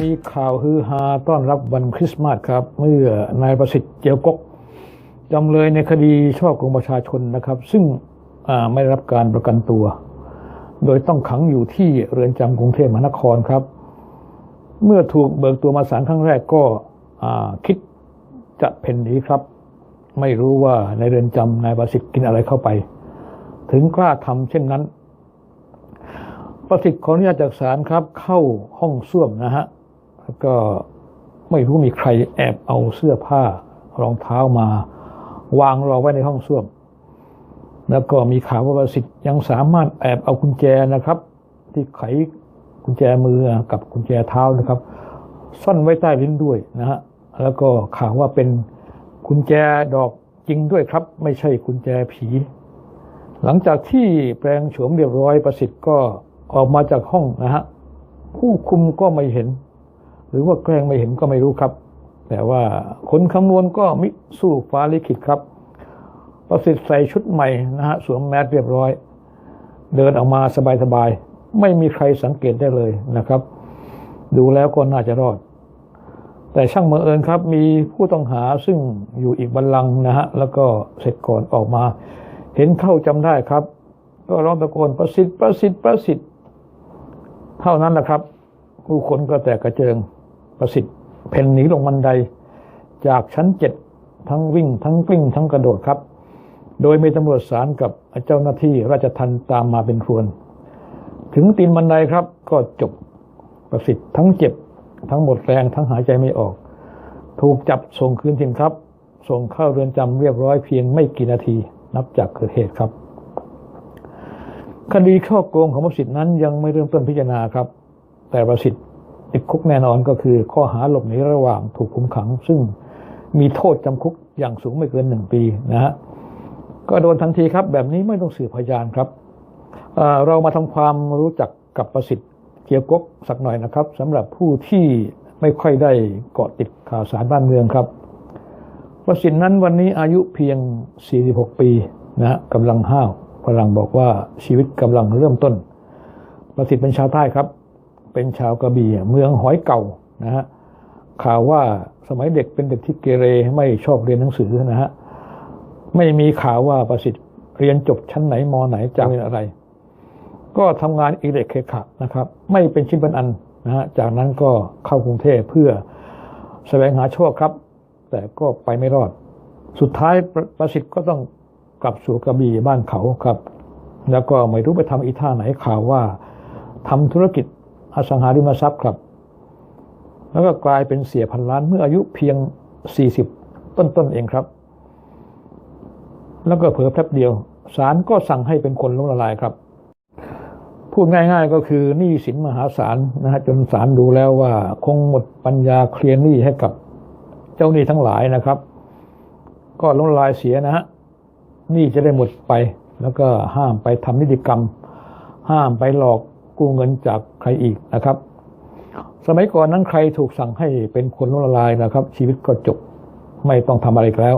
มีข่าวฮือฮาต้อนรับวันคริสต์มาสครับ เมื่อนายประสิทธิ์เจียวกกจำเลยในคดีช่อกงประชาชนนะครับ ซึ่งไม่ได้รับการประกันตัว โดยต้องขังอยู่ที่เรือนจำกรุงเทพมหานครครับ เมื่อถูกเบิกตัวมาศาลครั้งแรกก็คิดจะเพ่นหนีครับ ไม่รู้ว่าในเรือนจำนายประสิทธิ์กินอะไรเข้าไป ถึงกล้าทำเช่นนั้นประสิทธิ์ขออนุญาตจากศาลครับเข้าห้องส้วมนะฮะ แล้วก็ไม่รู้มีใครแอบเอาเสื้อผ้ารองเท้ามาวางรอไว้ในห้องส้วม แล้วก็มีข่าวว่าประสิทธิ์ยังสามารถแอบเอากุญแจนะครับ ที่ไขกุญแจมือกับกุญแจเท้านะครับ ซ่อนไว้ใต้ลิ้นด้วยนะฮะแล้วก็ข่าวว่าเป็นกุญแจดอกจริงด้วยครับ ไม่ใช่กุญแจผี หลังจากที่แปลงโฉมเรียบร้อยประสิทธิ์ก็ออกมาจากห้องนะฮะผู้คุมก็ไม่เห็น หรือว่าแกล้งไม่เห็นก็ไม่รู้ครับ แต่ว่าคนคำนวณก็มิสู้ฟ้าลิขิตครับ ประสิทธิ์ใส่ชุดใหม่นะฮะสวมแมสเรียบร้อย เดินออกมาสบายๆ ไม่มีใครสังเกตได้เลยนะครับ ดูแล้วก็น่าจะรอด แต่ช่างบังเอิญครับ มีผู้ต้องหาซึ่งอยู่อีกบัลลังนะฮะแล้วก็เสร็จก่อนออกมา เห็นเข้าจำได้ครับ ก็ร้องตะโกนประสิทธิ์ประสิทธิ์ประสิทธิ์เท่านั้นแหละครับ ผู้คนก็แตกกระเจิง ประสิทธิ์เพ่นหนีลงบันได จากชั้นเจ็ดทั้งวิ่ง ทั้งกลิ้ง ทั้งกระโดดครับ โดยมีตำรวจศาลกับเจ้าหน้าที่ราชทัณฑ์ตามมาเป็นพรวน ถึงตีนบันไดครับ ก็จบประสิทธิ์ทั้งเจ็บ ทั้งหมดแรงทั้งหายใจไม่ออก ถูกจับส่งคืนถิ่นครับ ส่งเข้าเรือนจำเรียบร้อยเพียงไม่กี่นาทีนับจากเกิดเหตุครับ คดีช่อโกงของประสิทธิ์นั้นยังไม่เริ่มต้นพิจารณาครับ แต่ประสิทธิ์ ติดคุกแน่นอนก็คือ ข้อหาหลบหนีระหว่างถูกคุมขัง ซึ่งมีโทษจำคุกอย่างสูงไม่เกินหนึ่งปีนะฮะก็โดนทันทีครับ แบบนี้ไม่ต้องสืบพยานครับเเรามาทำความรู้จักกับประสิทธิ์เกียวกกสักหน่อยนะครับสำหรับผู้ที่ไม่ค่อยได้เกาะติดข่าวสารบ้านเมืองครับประสิทธิ์นั้นวันนี้อายุเพียง 46 ปีนะฮะกำลังห้าวกำลังบอกว่าชีวิตกำลังเริ่มต้น ประสิทธิ์เป็นชาวใต้ครับ เป็นชาวกระบี่เมืองหอยเก่านะฮะข่าวว่าสมัยเด็กเป็นเด็กที่เกเรไม่ชอบเรียนหนังสือนะฮะไม่มีข่าวว่าประสิทธิ์เรียนจบชั้นไหนมอไหนจากเรียนอะไร ก็ทำงานอิเล็กเคขะนะครับ ไม่เป็นชิ้นเป็นอันนะฮะจากนั้นก็เข้ากรุงเทพเพื่อแสวงหาโชคครับ แต่ก็ไปไม่รอด สุดท้ายประประสิทธิ์ก็ต้องกลับสู่กระบี่บ้านเขาครับ แล้วก็ไม่รู้ไปทำอีท่าไหนข่าวว่าทำธุรกิจ อสังหาริมทรัพย์ครับ แล้วก็กลายเป็นเสียพันล้านเมื่ออายุเพียง 40 ต้นๆเองครับ แล้วก็เผลอแป๊บเดียวศาลก็สั่งให้เป็นคนล้มละลายครับ พูดง่าย ๆก็คือหนี้สินมหาศาลนะฮะจนศาลดูแล้วว่า คงหมดปัญญาเคลียร์หนี้ให้กับเจ้าหนี้ทั้งหลายนะครับ ก็ล้มละลายเสียนะฮะหนี้จะได้หมดไปแล้วก็ห้ามไปทำนิติกรรม ห้ามไปหลอกกู้เงินจาก รอีกนะครับ สมัยก่อนนั้นใครถูกสั่งให้เป็นคนล้มละลายนะครับ ชีวิตก็จบไม่ต้องทำอะไรอีกแล้ว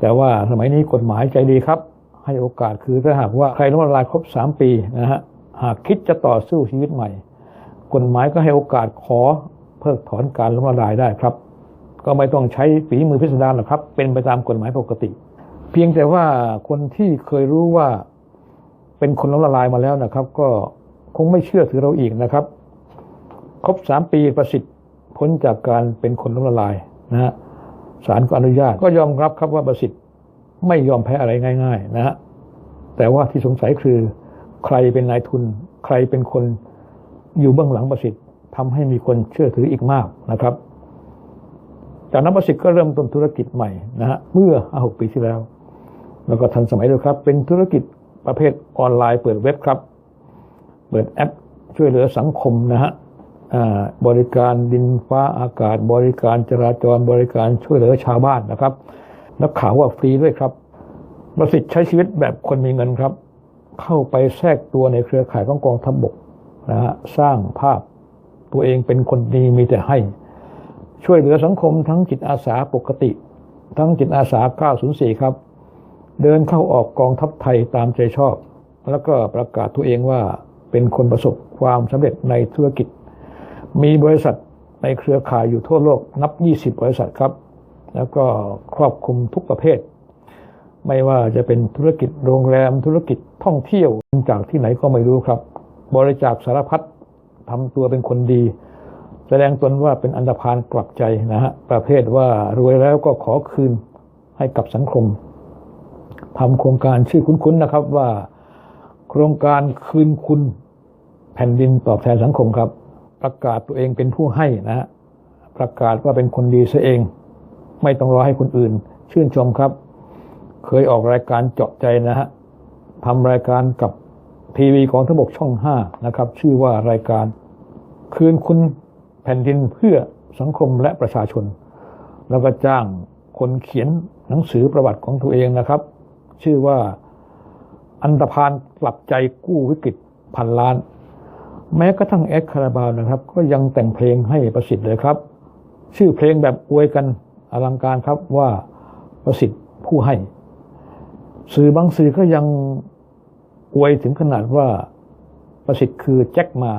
แต่ว่าสมัยนี้กฎหมายใจดีครับ ให้โอกาสคือถ้าหากว่าใครล้มละลายครบ 3 ปีนะฮะหากคิดจะต่อสู้ชีวิตใหม่ กฎหมายก็ให้โอกาสขอเพิกถอนการล้มละลายได้ครับ ก็ไม่ต้องใช้ฝีมือพิสดารหรอกครับ เป็นไปตามกฎหมายปกติ เพียงแต่ว่าคนที่เคยรู้ว่าเป็นคนล้มละลายมาแล้วนะครับ ก็ คงไม่เชื่อถือเราอีกนะครับ ครบสามปีประสิทธิ์พ้นจากการเป็นคนล้มละลายนะฮะศาลก็อนุญาตก็ยอมรับครับว่าประสิทธิ์ไม่ยอมแพ้อะไรง่าย ๆ นะฮะแต่ว่าที่สงสัยคือใครเป็นนายทุน ใครเป็นคนอยู่เบื้องหลังประสิทธิ์ทำให้มีคนเชื่อถืออีกมากนะครับ จากนั้นประสิทธิ์ก็เริ่มต้นธุรกิจใหม่นะฮะเมื่อหกปีที่แล้ว แล้วก็ทันสมัยด้วยครับ เป็นธุรกิจประเภทออนไลน์เปิดเว็บครับ เปิดแอปช่วยเหลือสังคมนะฮะบริการดินฟ้าอากาศ บริการจราจรบริการช่วยเหลือชาวบ้านนะครับแล้วข่าวว่าฟรีด้วยครับ ประสิทธิ์ใช้ชีวิตแบบคนมีเงินครับ เข้าไปแทรกตัวในเครือข่ายของกองทัพบบกนะฮะสร้างภาพตัวเองเป็นคนดีมีแต่ให้ ช่วยเหลือสังคมทั้งจิตอาสาปกติ ทั้งจิตอาสา 904 ครับ เดินเข้าออกกองทัพไทยตามใจชอบ แล้วก็ประกาศตัวเองว่า เป็นคนประสบความสำเร็จในธุรกิจ มีบริษัทในเครือข่ายอยู่ทั่วโลกนับ 20 บริษัทครับ แล้วก็ครอบคลุมทุกประเภท ไม่ว่าจะเป็นธุรกิจโรงแรมธุรกิจท่องเที่ยวจากที่ไหนก็ไม่รู้ครับ บริจาคสารพัดทำตัวเป็นคนดี แสดงตนว่าเป็นอันดพานกลับใจนะฮะประเภทว่ารวยแล้วก็ขอคืนให้กับสังคมทำโครงการชื่อคุ้นๆนะครับว่า โครงการคืนคุณ แผ่นดินตอบแทนสังคมครับ ประกาศตัวเองเป็นผู้ให้นะฮะประกาศว่าเป็นคนดีซะเอง ไม่ต้องรอให้คนอื่น ชื่นชมครับ เคยออกรายการเจาะใจนะฮะทำรายการกับทีวีของทบกช่องห้านะครับ ชื่อว่ารายการคืนคุณแผ่นดินเพื่อสังคมและประชาชน แล้วก็จ้างคนเขียนหนังสือประวัติของตัวเองนะครับ ชื่อว่าอันตพานกลับใจกู้วิกฤตพันล้าน แม้กระทั่งแอคคาราบาวนะครับ ก็ยังแต่งเพลงให้ประสิทธิ์เลยครับ ชื่อเพลงแบบอวยกันอลังการครับว่าประสิทธิ์ผู้ให้ สื่อบางสื่อก็ยังอวยถึงขนาดว่าประสิทธิ์คือแจ็คมา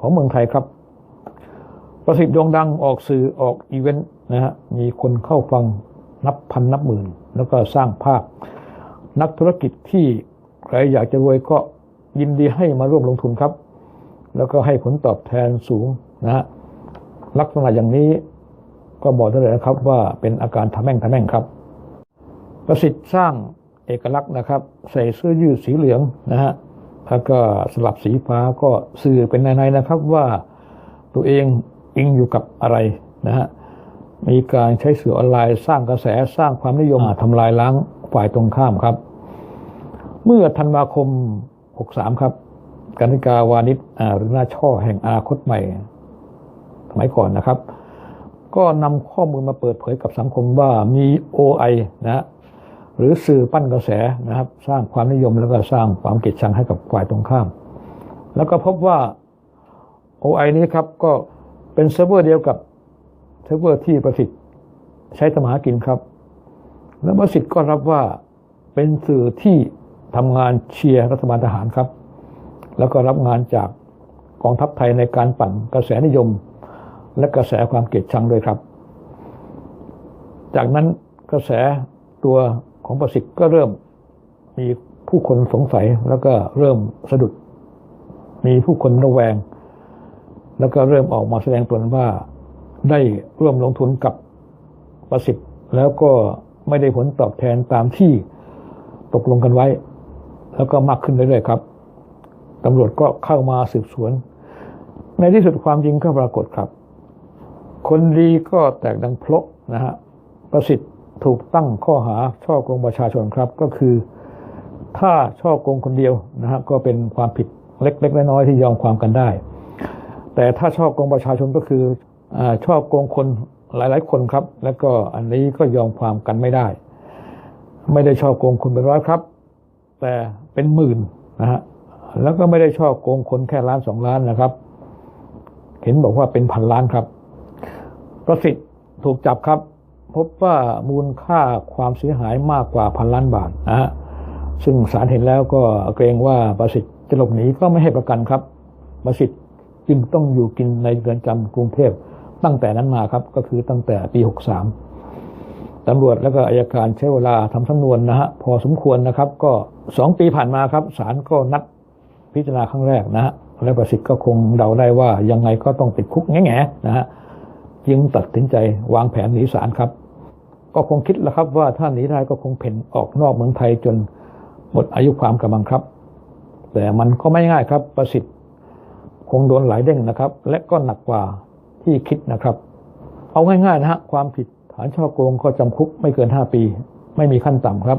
ของเมืองไทยครับ ประสิทธิ์โด่งดังออกสื่อออกอีเวนต์นะฮะมีคนเข้าฟังนับพันนับหมื่น แล้วก็สร้างภาพ นักธุรกิจที่ใครอยากจะรวยก็ยินดีให้มาร่วมลงทุนครับ แล้วก็ให้ผลตอบแทนสูงนะฮะลักษณะอย่างนี้ก็บอกได้เลยนะครับว่าเป็นอาการทะแม่งทะแม่งครับ ประสิทธิ์สร้างเอกลักษณ์นะครับ ใส่เสื้อยืดสีเหลืองนะฮะแล้วก็สลับสีฟ้าก็สื่อเป็นในๆนะครับว่าตัวเองอิงอยู่กับอะไรนะฮะมีการใช้สื่อออนไลน์สร้างกระแสสร้างความนิยมทำลายล้างฝ่ายตรงข้ามครับ เมื่อธันวาคม 63 ครับ กนิกาวานิชหรือหน้าช่อแห่งอนาคตใหม่ สมัยก่อนนะครับ ก็นำข้อมูลมาเปิดเผยกับสังคมว่ามี OI นะฮะหรือสื่อปั้นกระแสนะครับ สร้างความนิยมแล้วก็สร้างความเกลียดชังให้กับฝ่ายตรงข้าม แล้วก็พบว่า OI นี้ครับก็เป็นเซิร์ฟเวอร์เดียวกับเซิร์ฟเวอร์ที่ประสิทธิ์ใช้ทำมาหากินครับ แล้วประสิทธิ์ก็รับว่าเป็นสื่อที่ทำงานเชียร์รัฐบาลทหารครับ แล้วก็รับงานจากกองทัพไทยในการปั่นกระแสนิยม และกระแสความเกลียดชังด้วยครับ จากนั้นกระแสตัวของประสิทธิ์ก็เริ่มมีผู้คนสงสัยแล้วก็เริ่มสะดุด มีผู้คนระแวง แล้วก็เริ่มออกมาแสดงตนว่าได้ร่วมลงทุนกับประสิทธิ์ แล้วก็ไม่ได้ผลตอบแทนตามที่ตกลงกันไว้ แล้วก็มากขึ้นเรื่อยๆครับ ตำรวจก็เข้ามาสืบสวน ในที่สุดความจริงก็ปรากฏครับ คนดีก็แตกดังพลกนะฮะประสิทธิ์ถูกตั้งข้อหาช่อโกงประชาชนครับก็คือ ถ้าช่อโกงคนเดียวนะฮะก็เป็นความผิดเล็ก ๆ น้อยๆที่ยอมความกันได้ แต่ถ้าช่อโกงประชาชนก็คืออช่อโกงคนหลาย ๆ คนครับ แล้วก็อันนี้ก็ยอมความกันไม่ได้ ไม่ได้ช่อโกงคนเป็นร้อยครับ แต่เป็นหมื่นนะฮะ แล้วก็ไม่ได้ช่อโกงคนแค่ล้านสองล้านนะครับ เห็นบอกว่าเป็นพันล้านครับ ประสิทธิ์ถูกจับครับ พบว่ามูลค่าความเสียหายมากกว่าพันล้านบาทนะฮะซึ่งศาลเห็นแล้วก็เกรงว่าประสิทธิ์จะหลบหนีก็ไม่ให้ประกันครับ ประสิทธิ์จึงต้องอยู่กินในเรือนจำกรุงเทพตั้งแต่นั้นมาครับก็คือตั้งแต่ปี63ตำรวจแล้วก็อายการใช้เวลาทำสำนวนนะฮะพอสมควรนะครับ ก็สองปีผ่านมาครับศาลก็นัด พิจารณาครั้งแรกนะฮะและประสิทธิ์ก็คงเดาได้ว่ายังไงก็ต้องติดคุกแง่ๆนะฮะจึงตัดสินใจวางแผนหนีศาลครับ ก็คงคิดแล้วครับว่าถ้าหนีได้ก็คงเพ่นออกนอกเมืองไทยจนหมดอายุความกำลังครับ แต่มันก็ไม่ง่ายครับประสิทธิ์คงโดนหลายเด้งนะครับ และก็หนักกว่าที่คิดนะครับ เอาง่ายๆนะฮะความผิดฐานช่อโกงก็จำคุกไม่เกิน 5 ปี ไม่มีขั้นต่ำครับ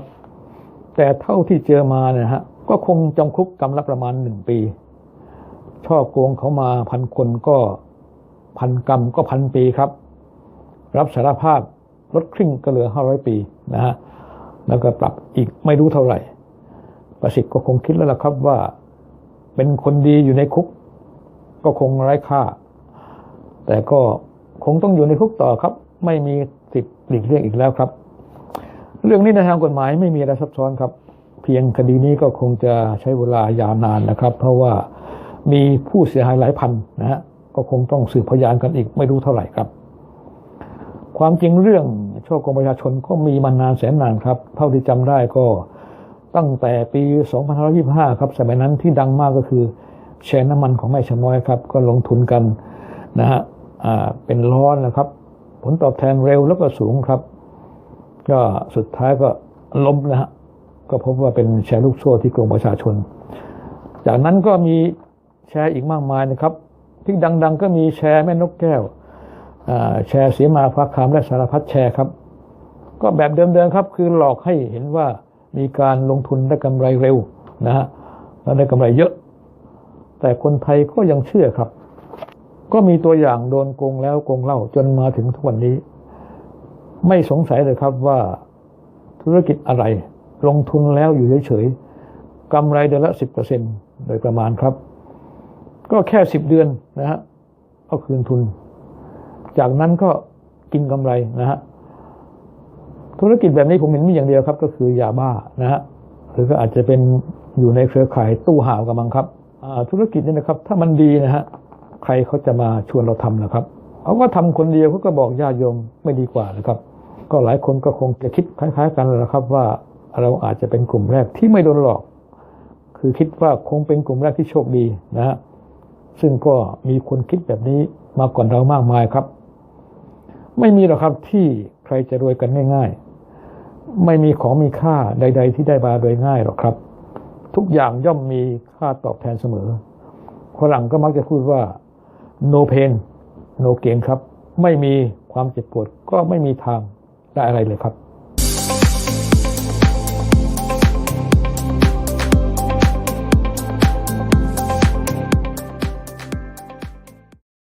แต่เท่าที่เจอมาเนี่ยฮะ ก็คงจำคุกกำละประมาณ1ปี ช่อโกงเขามาพันคนก็พันกรรมก็พันปีครับ รับสารภาพลดครึ่งก็เหลือห้าร้อยปีนะฮะแล้วก็ปรับอีกไม่รู้เท่าไหร่ ประสิทธิ์ก็คงคิดแล้วล่ะครับว่า เป็นคนดีอยู่ในคุก ก็คงไร้ค่า แต่ก็คงต้องอยู่ในคุกต่อครับ ไม่มีสิทธิ์หลีกเลี่ยงอีกแล้วครับ เรื่องนี้ในทางกฎหมายไม่มีอะไรซับซ้อนครับ เพียงคดีนี้ก็คงจะใช้เวลายาวนานนะครับ เพราะว่ามีผู้เสียหายหลายพันนะฮะก็คงต้องสืบพยานกันอีกไม่รู้เท่าไหร่ครับ ความจริงเรื่องช่อกงประชาชนก็มีมานานแสนนานครับ เท่าที่จำได้ก็ตั้งแต่ปี 2525 ครับ สมัยนั้นที่ดังมากก็คือแชร์น้ำมันของแม่ชะม้อยครับ ก็ลงทุนกันนะฮะเป็นร้อนนะครับ ผลตอบแทนเร็วแล้วก็สูงครับ ก็สุดท้ายก็ล้มนะฮะ ก็พบว่าเป็นแชร์ลูกโซ่ที่โกงประชาชน จากนั้นก็มีแชร์อีกมากมายนะครับ ที่ดัง ๆ ก็มีแชร์แม่นกแก้วแชร์เสียมาฟ้าคามและสารพัดแชร์ครับ ก็แบบเดิมๆครับ คือหลอกให้เห็นว่ามีการลงทุนได้กำไรเร็วนะฮะแล้วได้กำไรเยอะ แต่คนไทยก็ยังเชื่อครับ ก็มีตัวอย่างโดนโกงแล้วโกงเล่าจนมาถึงทุกวันนี้ ไม่สงสัยเลยครับว่าธุรกิจอะไร ลงทุนแล้วอยู่เฉยๆกำไรเดือนละสิบเปอร์เซ็นโดยประมาณครับ ก็แค่สิบเดือนนะฮะเอาคืนทุน จากนั้นก็กินกำไรนะฮะธุรกิจแบบนี้ผมเห็นมีอย่างเดียวครับ ก็คือยาบ้านะฮะหรือก็อาจจะเป็นอยู่ในเครือข่ายตู้ห่าวกันมั้งครับธุรกิจนี้นะครับ ถ้ามันดีนะฮะใครเขาจะมาชวนเราทำนะครับเขาก็ทำคนเดียวเขาก็บอกญาติโยมไม่ดีกว่านะครับ ก็หลายคนก็คงจะคิดคล้าย ๆ กันแหละครับว่า เราอาจจะเป็นกลุ่มแรกที่ไม่โดนหลอก คือคิดว่าคงเป็นกลุ่มแรกที่โชคดีนะฮะซึ่งก็มีคนคิดแบบนี้มาก่อนเรามากมายครับ ไม่มีหรอกครับที่ใครจะรวยกันง่าย ๆ ไม่มีของมีค่าใด ๆ ที่ได้มาโดยง่ายหรอกครับ ทุกอย่างย่อมมีค่าตอบแทนเสมอฝรั่งก็มักจะพูดว่า no pain no gain ครับ ไม่มีความเจ็บปวดก็ไม่มีทางได้อะไรเลยครับ